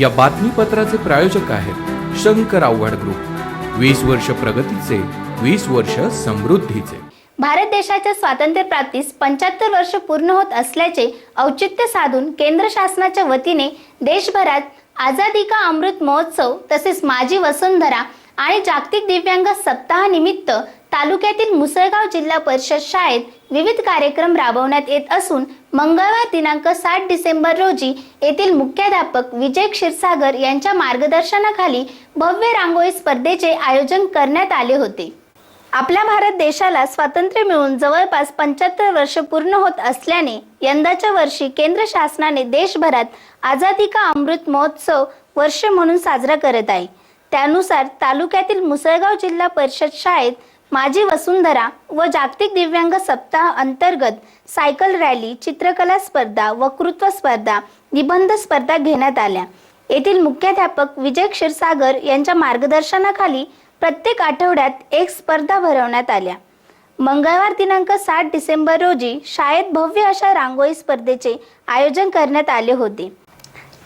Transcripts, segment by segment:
या बातमीपत्राचे प्रायोजक आहेत शंकर आव्हाड ग्रुप. वीस वर्ष प्रगतीचे वीस वर्ष समृद्धीचे. भारत देशाच्या स्वातंत्र्य प्राप्तीस पंच्याहत्तर वर्ष पूर्ण होत असल्याचे औचित्य साधून केंद्र शासनाच्या वतीने देशभरात आझादी का अमृत महोत्सव तसेच माझी वसुंधरा आणि जागतिक दिव्यांग सप्ताहानिमित्त तालुक्यातील मुसळगाव जिल्हा परिषद शाळेत विविध कार्यक्रम राबवण्यात येत असून मंगळवार दिनांक सात डिसेंबर रोजी येथील मुख्याध्यापक विजय क्षीरसागर यांच्या मार्गदर्शनाखाली भव्य रांगोळी स्पर्धेचे आयोजन करण्यात आले होते. आपल्या भारत देशाला स्वातंत्र्य मिळून जवळपास पंच्याहत्तर वर्ष पूर्ण होत असल्याने यंदाच्या वर्षी केंद्र शासनाने देशभरात आझादी का अमृत महोत्सव वर्ष म्हणून साजरा करत आहे. त्यानुसार तालुक्यातील मुसळगाव जिल्हा परिषद शाळेत माझी वसुंधरा व जागतिक दिव्यांग सप्ताह अंतर्गत सायकल रॅली चित्रकला स्पर्धा वक्तृत्व स्पर्धा निबंध स्पर्धा घेण्यात आल्या. येथील मुख्याध्यापक विजय क्षीरसागर यांच्या मार्गदर्शनाखाली प्रत्येक आठवड्यात एक स्पर्धा भरवण्यात आल्या. मंगळवार दिनांक सात डिसेंबर रोजी शाळेत भव्य अशा रांगोळी स्पर्धेचे आयोजन करण्यात आले होते.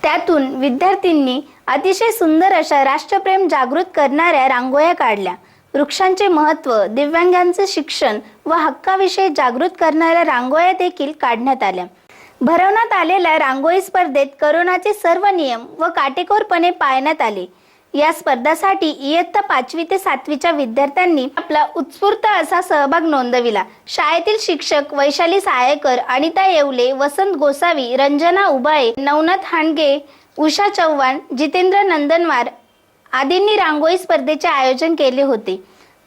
त्यातून विद्यार्थ्यांनी अतिशय सुंदर अशा राष्ट्रप्रेम जागृत करणाऱ्या रांगोळ्या काढल्या. वृक्षांचे महत्त्व दिव्यांगांचे शिक्षण व हक्काविषयी जागृत करणाऱ्या रांगोळ्या देखील काढण्यात आल्या. भरवण्यात आलेल्या रांगोळी स्पर्धेत करोनाचे सर्व नियम व काटेकोरपणे पाळण्यात आले. या स्पर्धासाठी इयत्ता पाचवी ते सातवीच्या विद्यार्थ्यांनी आपला उत्स्फूर्त असा सहभाग नोंदविला. शाळेतील शिक्षक वैशाली सायकर अनिता येवले वसंत गोसावी रंजना उबाळे नवनाथ हांडगे उषा चव्हाण जितेंद्र नंदनवार आदींनी रांगोळी स्पर्धेचे आयोजन केले होते.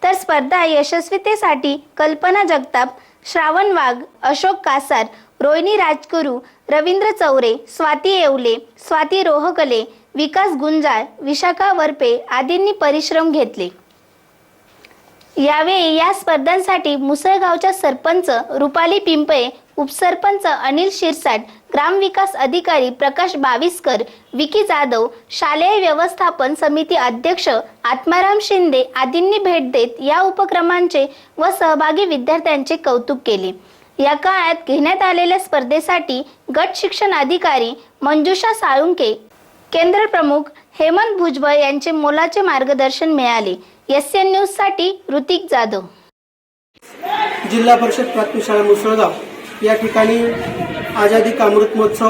तर स्पर्धा यशस्वीतेसाठी कल्पना जगताप श्रावण वाघ अशोक कासार रोहिणी राजगुरू रवींद्र चौरे स्वाती येवले स्वाती रोहकले विकास गुंजाळ विशाखा वरपे आदींनी परिश्रम घेतले. यावेळी या स्पर्धांसाठी मुसळगावच्या सरपंच रुपाली पिंपळे उपसरपंच अनिल शिरसाट ग्रामविकास अधिकारी प्रकाश बाविस्कर विकी जाधव शालेय व्यवस्थापन समिती अध्यक्ष आत्माराम शिंदे आदींनी भेट देत या उपक्रमांचे व सहभागी विद्यार्थ्यांचे कौतुक केले. या काळात घेण्यात आलेल्या स्पर्धेसाठी गट शिक्षण अधिकारी मंजुषा साळुंके केंद्र प्रमुख हेमंत भुजबळ यांचे मोलाचे मार्गदर्शन मिळाले. एस एन न्यूजसाठी ऋतिक जाधव. जिल्हा परिषद प्राथमिक शाळा मुसळगाव. या ठिकाणी आझादी का अमृत महोत्सव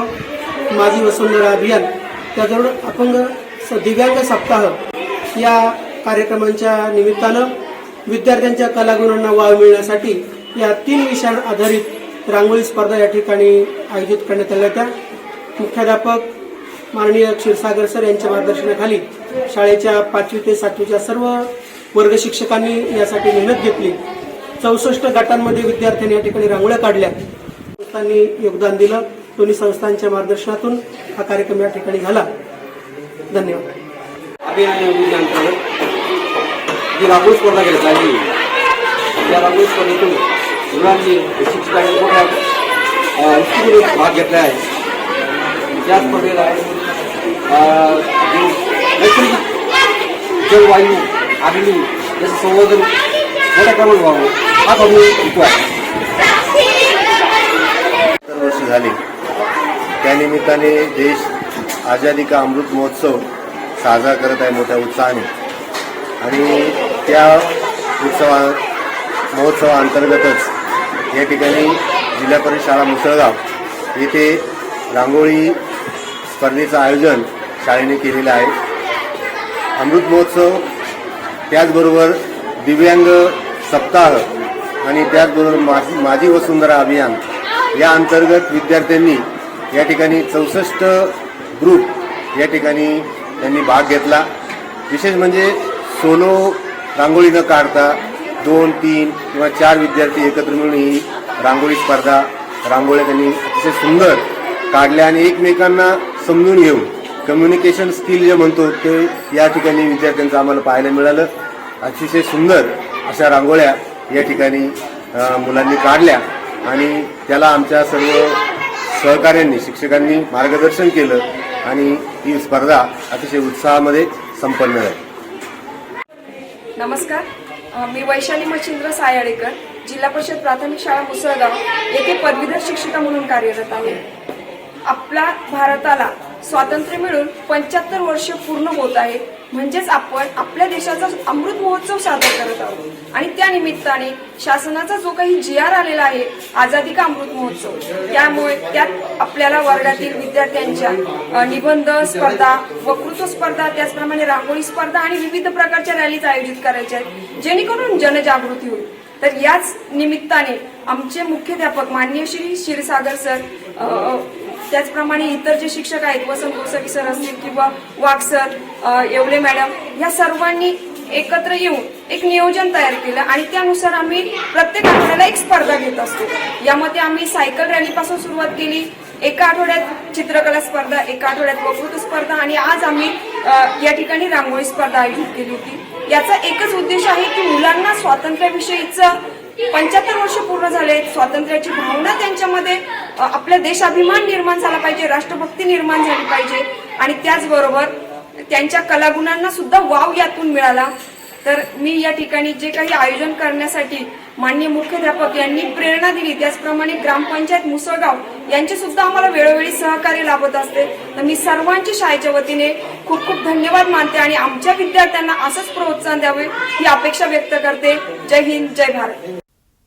माझी वसुंधरा अभियान त्याजवळ अपंग स- दिव्यांग सप्ताह या कार्यक्रमांच्या निमित्तानं विद्यार्थ्यांच्या कलागुणांना वाव मिळण्यासाठी या तीन विषयांवर आधारित रांगोळी स्पर्धा या ठिकाणी आयोजित करण्यात आल्या होत्या. मुख्याध्यापक माननीय क्षीरसागर सर यांच्या मार्गदर्शनाखाली शाळेच्या पाचवी ते सातवीच्या सर्व वर्ग शिक्षकांनी यासाठी मेहनत घेतली. चौसष्ट गटांमध्ये विद्यार्थ्यांनी या ठिकाणी रांगोळ्या काढल्या. संस्थांनी योगदान दिलं. दोन्ही संस्थांच्या मार्गदर्शनातून हा कार्यक्रम या ठिकाणी झाला. धन्यवाद. अभियान योजनेअंतर्गत जी रांगोळी स्पर्धा घेण्यात आली या रांगोळी स्पर्धेतून मुलांनी शिक्षकांनी मोठ्या भाग घेतला आहे. या स्पर्धेला नैसर्गिक जलवायू अग्नी याचं संवर्धन मोठ्या प्रमाणात व्हावं हा हेतू आहे वर्ष झाली. त्यानिमित्ताने देश आझादी का अमृत महोत्सव साजरा करत आहे मोठ्या उत्साहाने. आणि त्या उत्सवा महोत्सवाअंतर्गतच या ठिकाणी जिल्हा परिषद शाळा मुसळगाव येथे रांगोळी स्पर्धेचं आयोजन शाळेने केलेलं आहे. अमृत महोत्सव त्याचबरोबर दिव्यांग सप्ताह आणि त्याचबरोबर माझी माझी वसुंधरा अभियान या अंतर्गत विद्यार्थ्यांनी या ठिकाणी चौसष्ट ग्रुप या ठिकाणी त्यांनी भाग घेतला. विशेष म्हणजे सोलो रांगोळी न काढता दोन तीन किंवा चार विद्यार्थी एकत्र मिळून ही रांगोळी स्पर्धा रांगोळ्या त्यांनी अतिशय सुंदर काढल्या आणि एकमेकांना समजून घेऊन कम्युनिकेशन स्किल जे म्हणतो ते या ठिकाणी विद्यार्थ्यांचं आम्हाला पाहायला मिळालं. अतिशय सुंदर अशा रांगोळ्या या ठिकाणी मुलांनी काढल्या आणि त्याला आमच्या सर्व सहकाऱ्यांनी शिक्षकांनी मार्गदर्शन केलं आणि ही स्पर्धा अतिशय उत्साहामध्ये संपन्न झाली. नमस्कार. मी वैशाली मच्छिंद्र सायाळेकर जिल्हा परिषद प्राथमिक शाळा मुसळगाव येथे पदवीधर शिक्षिका म्हणून कार्यरत आहे. आपला भारताला स्वातंत्र्य मिळून पंच्याहत्तर वर्ष पूर्ण होत आहेत म्हणजेच आपण आपल्या देशाचा अमृत महोत्सव साजरा करत आहोत. आणि त्या निमित्ताने शासनाचा जो काही जी आर आलेला आहे आझादी का अमृत महोत्सव त्यामुळे त्यात आपल्याला वर्गातील विद्यार्थ्यांच्या निबंध स्पर्धा वक्तृत्व स्पर्धा त्याचप्रमाणे रांगोळी स्पर्धा आणि विविध प्रकारच्या रॅलीज आयोजित करायच्या आहेत जेणेकरून जनजागृती होईल. तर याच निमित्ताने आमचे मुख्याध्यापक माननीय श्री क्षीरसागर सर त्याचप्रमाणे इतर जे शिक्षक आहेत वसंत गोसावी सर असतील किंवा वाघ सर येवले मॅडम या सर्वांनी एकत्र येऊन एक नियोजन तयार केलं आणि त्यानुसार आम्ही प्रत्येक आठवड्याला एक स्पर्धा घेत असतो. यामध्ये आम्ही सायकल रॅलीपासून सुरुवात केली एका आठवड्यात चित्रकला स्पर्धा एका आठवड्यात वक्तृत्व स्पर्धा आणि आज आम्ही या ठिकाणी रांगोळी स्पर्धा आयोजित केली होती. याचा एकच उद्देश आहे की मुलांना स्वातंत्र्याविषयीचं पंच्याहत्तर वर्ष पूर्ण झाले. स्वातंत्र्याची भावना त्यांच्यामध्ये अ, आपला देशाभिमान निर्माण झाला पाहिजे राष्ट्रभक्ती निर्माण झाली पाहिजे. आणि त्याचबरोबर त्यांच्या कलागुणांना सुद्धा वाव यातून मिळाला. तर मी या ठिकाणी जे काही आयोजन करण्यासाठी माननीय मुख्याध्यापक यांनी प्रेरणा दिली त्याचप्रमाणे ग्रामपंचायत मुसळगाव यांचे सुद्धा आम्हाला वेळोवेळी सहकार्य लाभत असते. तर मी सर्वांच्या शाळेच्या वतीने खूप खूप धन्यवाद मानते आणि आमच्या विद्यार्थ्यांना असंच प्रोत्साहन द्यावे ही अपेक्षा व्यक्त करते. जय हिंद जय भारत.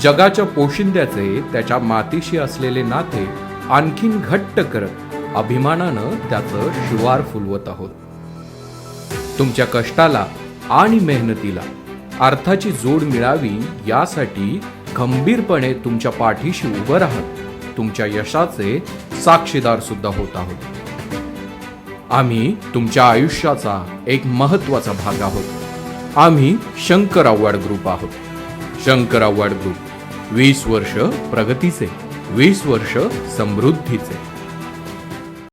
जगाच्या पोशिंद्याचे त्याच्या मातीशी असलेले नाते आणखीन घट्ट करत अभिमानानं त्याचं शिवार फुलवत आहोत. तुमच्या कष्टाला आणि मेहनतीला अर्थाची जोड मिळावी यासाठी खंबीरपणे तुमच्या पाठीशी उभं राहत तुमच्या यशाचे साक्षीदार सुद्धा होत आहोत. आम्ही तुमच्या आयुष्याचा एक महत्त्वाचा भाग आहोत. आम्ही शंकर आव्हाड ग्रुप आहोत. शंकर आव्हाड ग्रुप. वीस वर्ष प्रगतीचे वीस वर्ष समृद्धीचे.